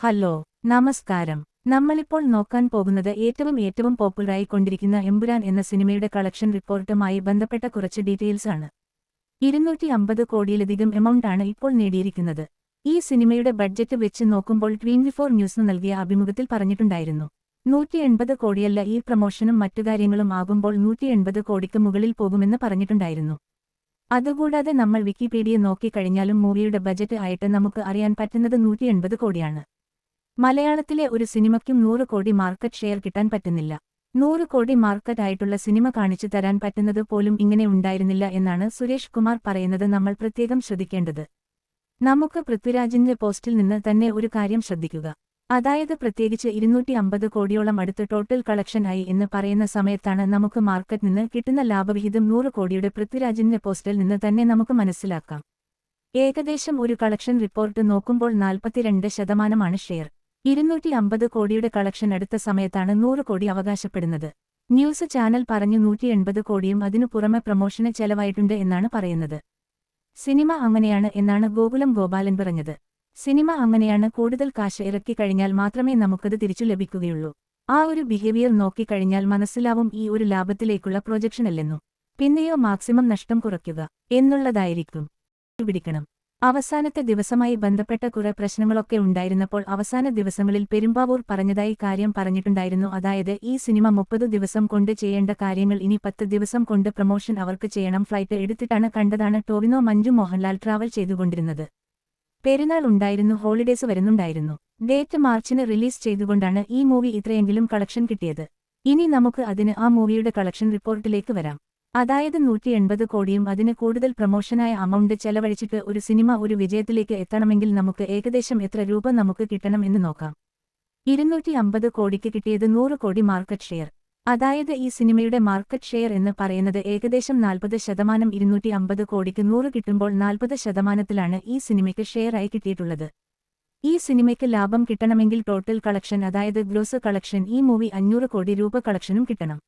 Hello നമസ്കാരം. നമ്മളിപ്പോൾ നോക്കാൻ പോകുന്നത് ഏറ്റവും ഏറ്റവും പോപ്പുലറായി കൊണ്ടിരിക്കുന്ന എന്ന സിനിമയുടെ കളക്ഷൻ റിപ്പോർട്ടുമായി ബന്ധപ്പെട്ട കുറച്ച് ഡീറ്റെയിൽസ് ആണ്. ഇരുന്നൂറ്റി അമ്പത് കോടിയിലധികം എമൗണ്ടാണ് ഇപ്പോൾ നേടിയിരിക്കുന്നത്. ഈ സിനിമയുടെ ബഡ്ജറ്റ് വെച്ച് നോക്കുമ്പോൾ ട്വന്റി ഫോർ ന്യൂസിന് നൽകിയ അഭിമുഖത്തിൽ പറഞ്ഞിട്ടുണ്ടായിരുന്നു. നൂറ്റി എൺപത് കോടിയല്ല ഈ പ്രമോഷനും മറ്റു കാര്യങ്ങളും ആകുമ്പോൾ നൂറ്റി എൺപത് കോടിക്ക് മുകളിൽ പോകുമെന്ന് പറഞ്ഞിട്ടുണ്ടായിരുന്നു. അതുകൂടാതെ നമ്മൾ വിക്കിപീഡിയ നോക്കിക്കഴിഞ്ഞാലും മൂവിയുടെ ബജറ്റ് ആയിട്ട് നമുക്ക് അറിയാൻ പറ്റുന്നത് നൂറ്റി എൺപത് കോടിയാണ്. മലയാളത്തിലെ ഒരു സിനിമയ്ക്കും നൂറ് കോടി മാർക്കറ്റ് ഷെയർ കിട്ടാൻ പറ്റുന്നില്ല. നൂറ് കോടി മാർക്കറ്റ് ആയിട്ടുള്ള സിനിമ കാണിച്ചു തരാൻ പറ്റുന്നത് പോലും ഇങ്ങനെ ഉണ്ടായിരുന്നില്ല എന്നാണ് സുരേഷ് കുമാർ പറയുന്നത് നമ്മൾ പ്രത്യേകം ശ്രദ്ധിക്കേണ്ടത്. നമുക്ക് പൃഥ്വിരാജിന്റെ പോസ്റ്റിൽ നിന്ന് തന്നെ ഒരു കാര്യം ശ്രദ്ധിക്കുക. അതായത് പ്രത്യേകിച്ച് ഇരുന്നൂറ്റി അമ്പത് കോടിയോളം അടുത്ത് ടോട്ടൽ കളക്ഷൻ ആയി എന്ന് പറയുന്ന സമയത്താണ് നമുക്ക് മാർക്കറ്റ് നിന്ന് കിട്ടുന്ന ലാഭവിഹിതം നൂറ് കോടിയുടെ പൃഥ്വിരാജിന്റെ പോസ്റ്റിൽ നിന്ന് തന്നെ നമുക്ക് മനസ്സിലാക്കാം. ഏകദേശം ഒരു കളക്ഷൻ റിപ്പോർട്ട് നോക്കുമ്പോൾ നാൽപ്പത്തിരണ്ട് ശതമാനമാണ് ഷെയർ ഇരുന്നൂറ്റി അമ്പത് കോടിയുടെ കളക്ഷൻ അടുത്ത സമയത്താണ് നൂറ് കോടി അവകാശപ്പെടുന്നത്. ന്യൂസ് ചാനൽ പറഞ്ഞു നൂറ്റി എൺപത് കോടിയും അതിനു പുറമെ പ്രമോഷന് ചെലവായിട്ടുണ്ട് എന്നാണ് പറയുന്നത്. സിനിമ അങ്ങനെയാണ് എന്നാണ് ഗോകുലം ഗോപാലൻ പറഞ്ഞത്. സിനിമ അങ്ങനെയാണ് കൂടുതൽ കാശ് ഇറക്കിക്കഴിഞ്ഞാൽ മാത്രമേ നമുക്കത് തിരിച്ചു ലഭിക്കുകയുള്ളൂ. ആ ഒരു ബിഹേവിയർ നോക്കിക്കഴിഞ്ഞാൽ മനസ്സിലാവും ഈ ഒരു ലാഭത്തിലേക്കുള്ള പ്രൊജക്ഷൻ അല്ലെന്നു. പിന്നെയോ മാക്സിമം നഷ്ടം കുറയ്ക്കുക. എന്നുള്ളതായിരിക്കും. പിടിക്കണം. അവസാനത്തെ ദിവസമായി ബന്ധപ്പെട്ട കുറെ പ്രശ്നങ്ങളൊക്കെ ഉണ്ടായിരുന്നപ്പോൾ അവസാന ദിവസങ്ങളിൽ പെരുമ്പാവൂർ പറഞ്ഞതായി കാര്യം പറഞ്ഞിട്ടുണ്ടായിരുന്നു. അതായത് ഈ സിനിമ മുപ്പത് ദിവസം കൊണ്ട് ചെയ്യേണ്ട കാര്യങ്ങൾ ഇനി പത്ത് ദിവസം കൊണ്ട് പ്രൊമോഷൻ അവർക്ക് ചെയ്യണം. ഫ്ലൈറ്റ് എടുത്തിട്ടാണ് കണ്ടതാണ് ടോവിനോ മഞ്ജു മോഹൻലാൽ ട്രാവൽ ചെയ്തുകൊണ്ടിരുന്നത്. പെരുന്നാൾ ഉണ്ടായിരുന്നു ഹോളിഡേസ് വരുന്നുണ്ടായിരുന്നു. ഡേറ്റ് മാർച്ചിന് റിലീസ് ചെയ്തുകൊണ്ടാണ് ഈ മൂവി ഇത്രയെങ്കിലും കളക്ഷൻ കിട്ടിയത്. ഇനി നമുക്ക് അതിന് ആ മൂവിയുടെ കളക്ഷൻ റിപ്പോർട്ടിലേക്ക് വരാം. അതായത് നൂറ്റി എൺപത് കോടിയും അതിന് കൂടുതൽ പ്രമോഷനായ അമൗണ്ട് ചെലവഴിച്ചിട്ട് ഒരു സിനിമ ഒരു വിജയത്തിലേക്ക് എത്തണമെങ്കിൽ നമുക്ക് ഏകദേശം എത്ര രൂപ നമുക്ക് കിട്ടണം എന്ന് നോക്കാം. ഇരുന്നൂറ്റി അമ്പത് കോടിക്ക് കിട്ടിയത് നൂറ് കോടി മാർക്കറ്റ് ഷെയർ അതായത് ഈ സിനിമയുടെ മാർക്കറ്റ് ഷെയർ എന്ന് പറയുന്നത് ഏകദേശം നാൽപ്പത് ശതമാനം ഇരുന്നൂറ്റി അമ്പത് കോടിക്ക് നൂറ് കിട്ടുമ്പോൾ നാൽപ്പത് ശതമാനത്തിലാണ് ഈ സിനിമയ്ക്ക് ഷെയറായി കിട്ടിയിട്ടുള്ളത്. ഈ സിനിമയ്ക്ക് ലാഭം കിട്ടണമെങ്കിൽ ടോട്ടൽ കളക്ഷൻ അതായത് ഗ്രോസ് കളക്ഷൻ ഈ മൂവി അഞ്ഞൂറ് കോടി രൂപ കളക്ഷനും കിട്ടണം.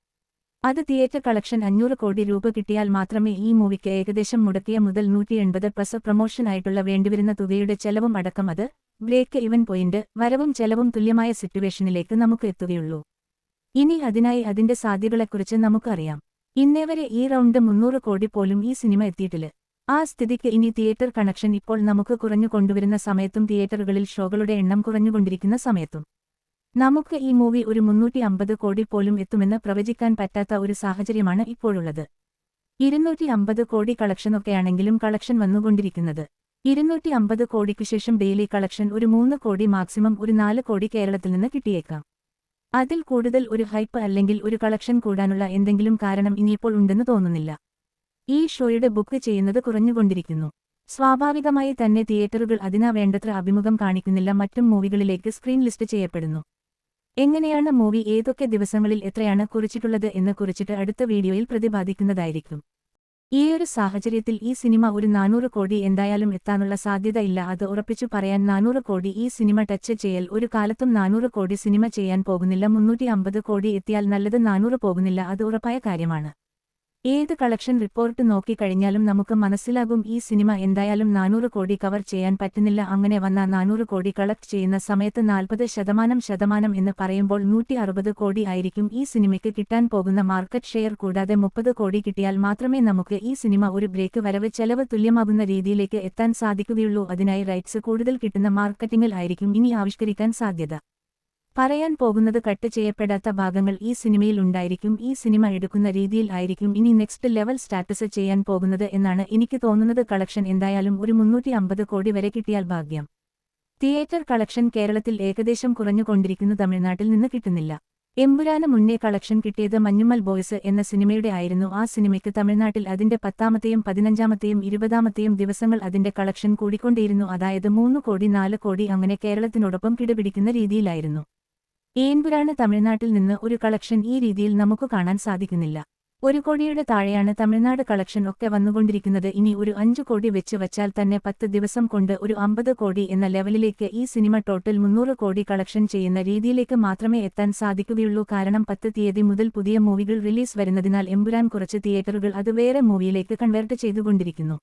അത് തിയേറ്റർ കളക്ഷൻ അഞ്ഞൂറ് കോടി രൂപ കിട്ടിയാൽ മാത്രമേ ഈ മൂവിക്ക് ഏകദേശം മുടക്കിയ മുതൽ നൂറ്റി എൺപത് പ്ലസ് പ്രൊമോഷനായിട്ടുള്ള വേണ്ടിവരുന്ന തുകയുടെ ചെലവും അടക്കം അത് ബ്രേക്ക് ഇവൻ പോയിന്റ് വരവും ചെലവും തുല്യമായ സിറ്റുവേഷനിലേക്ക് നമുക്ക് എത്തുകയുള്ളൂ. ഇനി അതിനായി അതിന്റെ സാധ്യതകളെക്കുറിച്ച് നമുക്കറിയാം. ഇന്നേവരെ ഈ റൗണ്ട് മുന്നൂറ് കോടി പോലും ഈ സിനിമ എത്തിയിട്ടില്ല. ആ സ്ഥിതിക്ക് ഇനി തിയേറ്റർ കണക്ഷൻ ഇപ്പോൾ നമുക്ക് കുറഞ്ഞു കൊണ്ടുവരുന്ന സമയത്തും തിയേറ്ററുകളിൽ ഷോകളുടെ എണ്ണം കുറഞ്ഞുകൊണ്ടിരിക്കുന്ന സമയത്തും. നമുക്ക് ഈ മൂവി ഒരു മുന്നൂറ്റി അമ്പത് കോടി പോലും എത്തുമെന്ന് പ്രവചിക്കാൻ പറ്റാത്ത ഒരു സാഹചര്യമാണ് ഇപ്പോഴുള്ളത്. ഇരുന്നൂറ്റി അമ്പത് കോടി കളക്ഷനൊക്കെയാണെങ്കിലും കളക്ഷൻ വന്നുകൊണ്ടിരിക്കുന്നത്. ഇരുന്നൂറ്റി അമ്പത് കോടിക്ക് ശേഷം ഡെയിലി കളക്ഷൻ ഒരു മൂന്ന് കോടി മാക്സിമം ഒരു നാല് കോടി കേരളത്തിൽ നിന്ന് കിട്ടിയേക്കാം. അതിൽ കൂടുതൽ ഒരു ഹൈപ്പ് അല്ലെങ്കിൽ ഒരു കളക്ഷൻ കൂടാനുള്ള എന്തെങ്കിലും കാരണം ഇനിയിപ്പോൾ ഉണ്ടെന്ന് തോന്നുന്നില്ല. ഈ ഷോയുടെ ബുക്ക് ചെയ്യുന്നത് കുറഞ്ഞുകൊണ്ടിരിക്കുന്നു. സ്വാഭാവികമായി തന്നെ തിയേറ്ററുകൾ അതിനാ വേണ്ടത്ര അഭിമുഖം കാണിക്കുന്നില്ല. മറ്റും മൂവികളിലേക്ക് സ്ക്രീൻ ലിസ്റ്റ് ചെയ്യപ്പെടുന്നു. എങ്ങനെയാണ് മൂവി ഏതൊക്കെ ദിവസങ്ങളിൽ എത്രയാണ് കുറിച്ചിട്ടുള്ളത് എന്ന് കുറിച്ചിട്ട് അടുത്ത വീഡിയോയിൽ പ്രതിപാദിക്കുന്നതായിരിക്കും. ഈയൊരു സാഹചര്യത്തിൽ ഈ സിനിമ ഒരു നാനൂറ് കോടി എന്തായാലും എത്താനുള്ള സാധ്യത ഇല്ല അത് ഉറപ്പിച്ചു പറയാൻ നാനൂറ് കോടി ഈ സിനിമ ടച്ച് ചെയ്യൽ ഒരു കാലത്തും നാനൂറ് കോടി സിനിമ ചെയ്യാൻ പോകുന്നില്ല. മുന്നൂറ്റി അമ്പത് കോടി എത്തിയാൽ നല്ലത് നാനൂറ് പോകുന്നില്ല. അത് ഉറപ്പായ കാര്യമാണ്. ഏത് കളക്ഷൻ റിപ്പോർട്ട് നോക്കിക്കഴിഞ്ഞാലും നമുക്ക് മനസ്സിലാകും ഈ സിനിമ എന്തായാലും നാനൂറ് കോടി കവർ ചെയ്യാൻ പറ്റുന്നില്ല. അങ്ങനെ വന്ന നാനൂറ് കോടി കളക്ട് ചെയ്യുന്ന സമയത്ത് നാൽപ്പത് ശതമാനം ശതമാനം എന്ന് പറയുമ്പോൾ നൂറ്റി അറുപത് കോടി ആയിരിക്കും ഈ സിനിമയ്ക്ക് കിട്ടാൻ പോകുന്ന മാർക്കറ്റ് ഷെയർ കൂടാതെ മുപ്പത് കോടി കിട്ടിയാൽ മാത്രമേ നമുക്ക് ഈ സിനിമ ഒരു ബ്രേക്ക് വരവ് ചെലവ് തുല്യമാകുന്ന രീതിയിലേക്ക് എത്താൻ സാധിക്കുകയുള്ളൂ. അതിനായി റൈറ്റ്സ് കൂടുതൽ കിട്ടുന്ന മാർക്കറ്റിംഗിൽ ആയിരിക്കും ഇനി ആവിഷ്കരിക്കാൻ സാധ്യത. പറയാൻ പോകുന്നത് കട്ട് ചെയ്യപ്പെടാത്ത ഭാഗങ്ങൾ ഈ സിനിമയിൽ ഉണ്ടായിരിക്കും ഈ സിനിമ എടുക്കുന്ന രീതിയിൽ ആയിരിക്കും ഇനി നെക്സ്റ്റ് ലെവൽ സ്റ്റാറ്റസ് ചെയ്യാൻ പോകുന്നത് എന്നാണ് എനിക്ക് തോന്നുന്നത്. കളക്ഷൻ എന്തായാലും ഒരു മുന്നൂറ്റി അമ്പത് കോടി വരെ കിട്ടിയാൽ ഭാഗ്യം. തിയേറ്റർ കളക്ഷൻ കേരളത്തിൽ ഏകദേശം കുറഞ്ഞുകൊണ്ടിരിക്കുന്നു. തമിഴ്നാട്ടിൽ നിന്ന് കിട്ടുന്നില്ല. എമ്പുരാന് മുന്നേ കളക്ഷൻ കിട്ടിയത് മഞ്ഞുമൽ ബോയ്സ് എന്ന സിനിമയുടെ ആയിരുന്നു. ആ സിനിമയ്ക്ക് തമിഴ്നാട്ടിൽ അതിന്റെ പത്താമത്തെയും പതിനഞ്ചാമത്തെയും ഇരുപതാമത്തെയും ദിവസങ്ങൾ അതിന്റെ കളക്ഷൻ കൂടിക്കൊണ്ടിരുന്നു. അതായത് മൂന്ന് കോടി നാല് കോടി അങ്ങനെ കേരളത്തിനോടൊപ്പം കിടപിടിക്കുന്ന രീതിയിലായിരുന്നു. ഏൻപുരാണ് തമിഴ്നാട്ടിൽ നിന്ന് ഒരു കളക്ഷൻ ഈ രീതിയിൽ നമുക്ക് കാണാൻ സാധിക്കുന്നില്ല. ഒരു കോടിയുടെ താഴെയാണ് തമിഴ്നാട് കളക്ഷൻ ഒക്കെ വന്നുകൊണ്ടിരിക്കുന്നത്. ഇനി ഒരു അഞ്ചു കോടി വെച്ച് വച്ചാൽ തന്നെ പത്ത് ദിവസം കൊണ്ട് ഒരു അമ്പത് കോടി എന്ന ലെവലിലേക്ക് ഈ സിനിമ ടോട്ടൽ മുന്നൂറ് കോടി കളക്ഷൻ ചെയ്യുന്ന രീതിയിലേക്ക് മാത്രമേ എത്താൻ സാധിക്കുകയുള്ളൂ. കാരണം പത്ത് തീയതി മുതൽ പുതിയ മൂവികൾ റിലീസ് വരുന്നതിനാൽ എമ്പുരാൻ കുറച്ച് തിയേറ്ററുകൾ അത് വേറെ മൂവിയിലേക്ക് കൺവേർട്ട് ചെയ്തുകൊണ്ടിരിക്കുന്നു.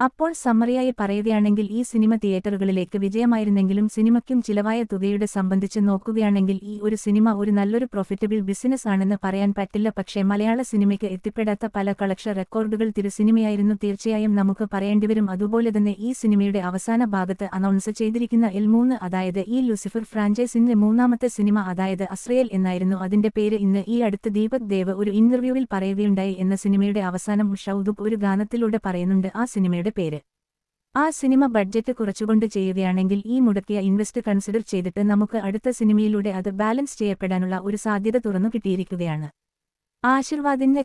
അപ്പോൾ സമ്മറിയായി പറയുകയാണെങ്കിൽ ഈ സിനിമ തിയേറ്ററുകളിലേക്ക് വിജയമായിരുന്നെങ്കിലും സിനിമയ്ക്കും ചിലവായ തുകയുടെ സംബന്ധിച്ച് നോക്കുകയാണെങ്കിൽ ഈ ഒരു സിനിമ ഒരു നല്ലൊരു പ്രോഫിറ്റബിൾ ബിസിനസ് ആണെന്ന് പറയാൻ പറ്റില്ല. പക്ഷേ മലയാള സിനിമയ്ക്ക് എത്തിപ്പെടാത്ത പല കളക്ഷൻ റെക്കോർഡുകൾ തിരുസിനിമയായിരുന്നു തീർച്ചയായും നമുക്ക് പറയേണ്ടിവരും അതുപോലെ തന്നെ ഈ സിനിമയുടെ അവസാന ഭാഗത്ത് അനൗൺസ് ചെയ്തിരിക്കുന്ന എൽ മൂന്ന് അതായത് ഈ ലൂസിഫർ ഫ്രാഞ്ചൈസിന്റെ മൂന്നാമത്തെ സിനിമ അതായത് അസ്രയൽ എന്നായിരുന്നു. അതിന്റെ പേര് ഇന്ന് ഈ അടുത്ത് ദീപക് ദേവ് ഒരു ഇന്റർവ്യൂവിൽ പറയുകയുണ്ടായി എന്ന സിനിമയുടെ അവസാനം ഷൌദുബ് ഒരു ഗാനത്തിലൂടെ പറയുന്നുണ്ട്. ആ സിനിമയുടെ പേര്. ആ സിനിമ ബഡ്ജറ്റ് കുറച്ചുകൊണ്ട് ചെയ്യുകയാണെങ്കിൽ ഈ മുടക്കിയ ഇൻവെസ്റ്റ് കൺസിഡർ ചെയ്തിട്ട് നമുക്ക് അടുത്ത സിനിമയിലൂടെ അത് ബാലൻസ് ചെയ്യപ്പെടാനുള്ള ഒരു സാധ്യത തുറന്നു കിട്ടിയിരിക്കുകയാണ്. ആശീർവാദിന്റെ